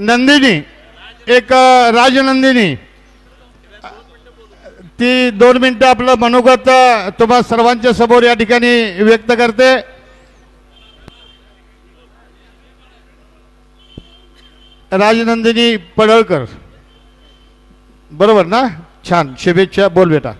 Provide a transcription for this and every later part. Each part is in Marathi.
नंदिनी एक राजनंदिनी. ती दोन मिनटं आपलं मनोगत तुम्हा सर्वांच्या समोर या ठिकाणी व्यक्त करते. राजनंदिनी पडळकर. बरोबर ना? छान. शुभेच्छा बोल बेटा.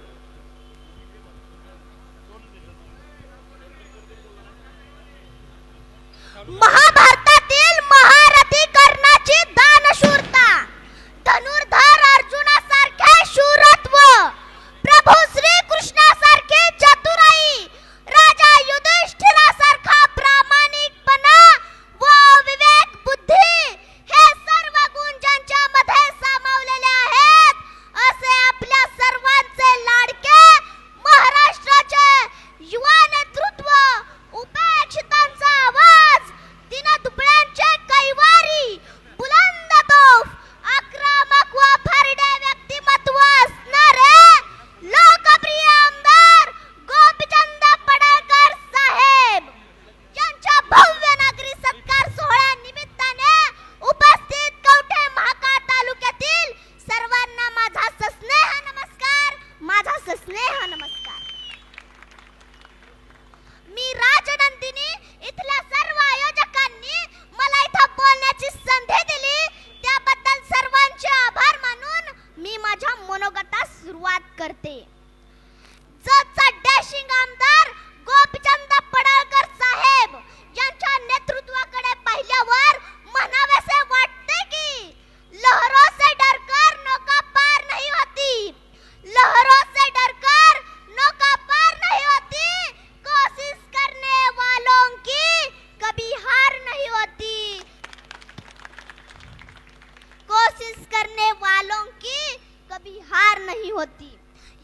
करने वालों की कभी हार नहीं होती।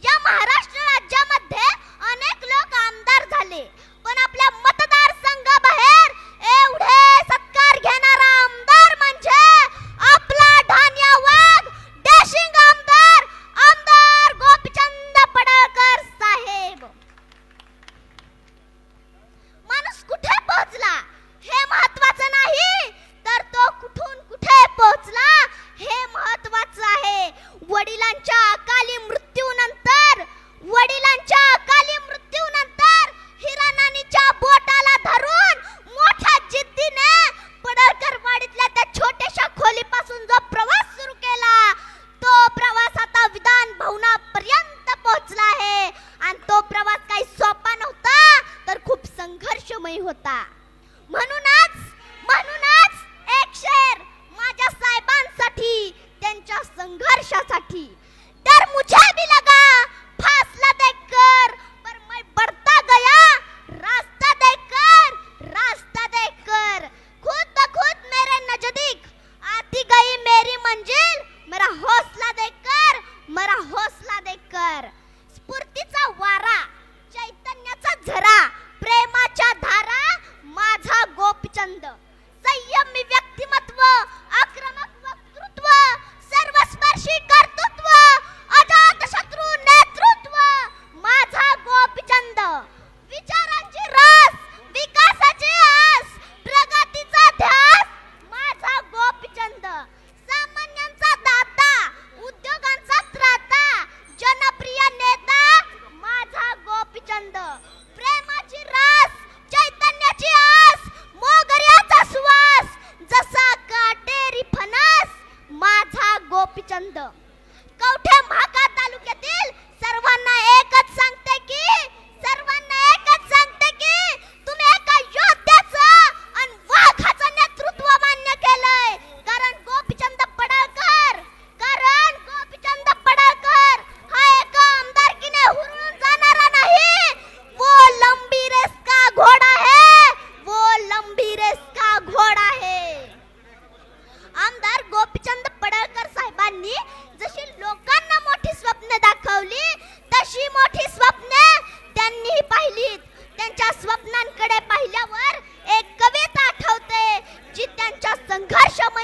या महाराष्ट्र राज्यामध्ये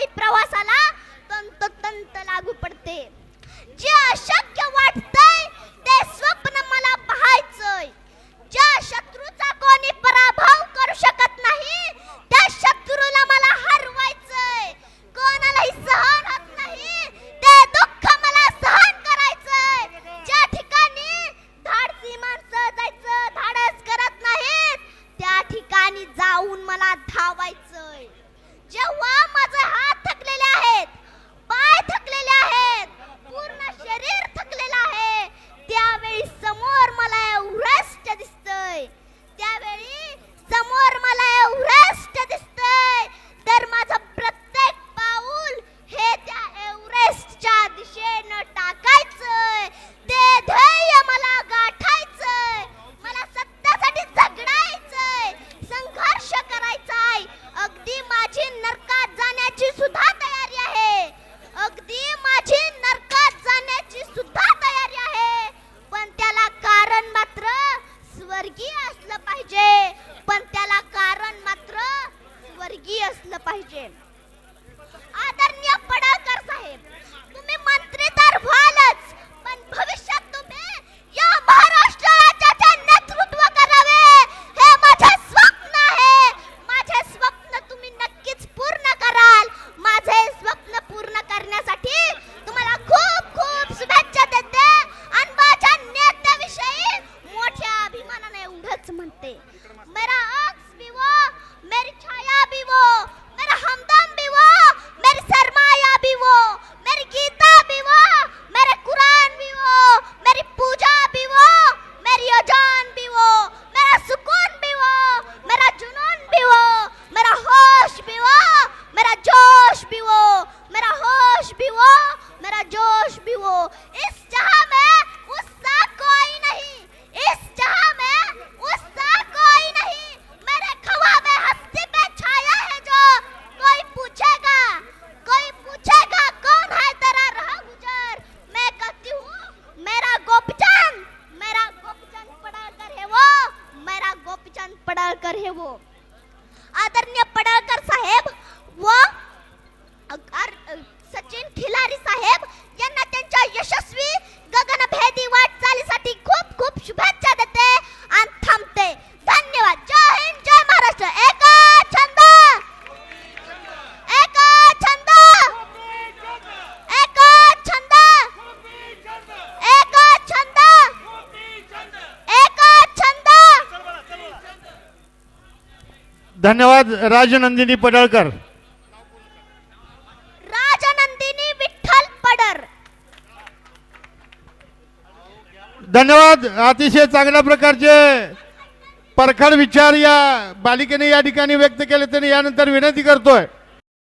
प्रवासाला तंत तंत लागू पडते. जे अशक्य वाट धन्यवाद राजनंदिनी पडळकर. राजनंदिनी विठ्ठल पडर. धन्यवाद अतिशय चांगल्या प्रकारचे परखड विचार या बालिकेने या ठिकाणी व्यक्त केले तरी यानंतर विनंती करतोय.